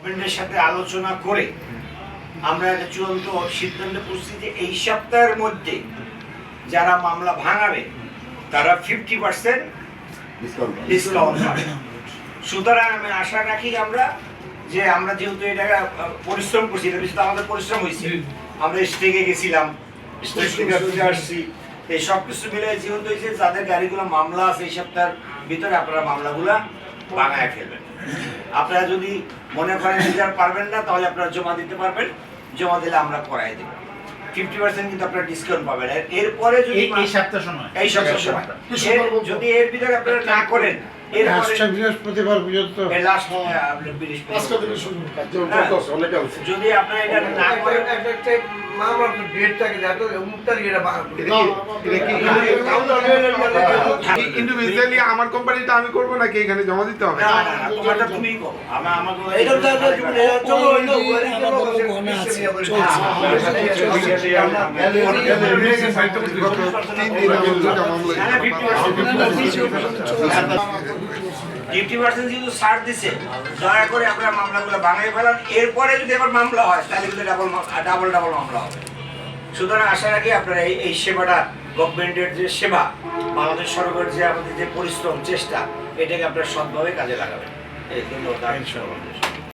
গভর্নমেন্টের সাথে আলোচনা করে আমরা একটা চূড়ান্ত সিদ্ধান্ত করছি যে এই সপ্তাহের মধ্যে যারা মামলা ভাঙাবে তারা ফিফটি পার্সেন্ট ডিসকাউন্ট পাবে। সুতরাং আমি আশা রাখি আমরা যে আমরা যেহেতু এটা পরিশ্রম করছি এটা বেশি আমাদের পরিশ্রম হয়েছে। আমরা স্টেগে গেছিলাম স্টেজ থেকে আসছি। এই সব কিছু মিলে যেহেতু হয়েছে যাদের গাড়িগুলো মামলা আছে এই সপ্তাহের ভিতরে আপনারা মামলাগুলা বাঙায় ফেলবেন আপনারা যদি মনে করেন যে আর পারবেন না তাহলে আপনারা জমা দিতে পারবেন। জমা দিলে আমরা করাই দেবো। ফিফটি পার্সেন্ট কিন্তু আপনারা ডিসকাউন্ট পাবেন। আর এরপরে যদি এই সপ্তাহ সময়। এই সপ্তাহ সময়। যদি এর ভিতরে আপনারা না করেন হ্যাঁ। চলতেছে, অনেকে আছে। যদি আপনারা এটা না করেন মামলার ইন্ডিভিজুয়ালি আমার কোম্পানিটা আমি করব নাকি এখানে জমা দিতে হবে না তোমারটা তুমিই করো আমার এটা তো চলো হইল, 50% 50% যেহেতু ছাড় দিছে দয়া করে আপনারা মামলাগুলো বাঙালি ফেলান এরপরে যদি আবার মামলা হয় তাহলে কিন্তু ডাবল ডাবল ডাবল মামলা হবে সুতরাং আশা রাখি আপনারা এই এই সেবাটা গভর্নমেন্টের যে সেবা বাংলাদেশ সরকারের যে আমাদের যে পরিশ্রম চেষ্টা এটাকে আপনারা সৎভাবে কাজে লাগাবেন। এই ধন্যবাদ।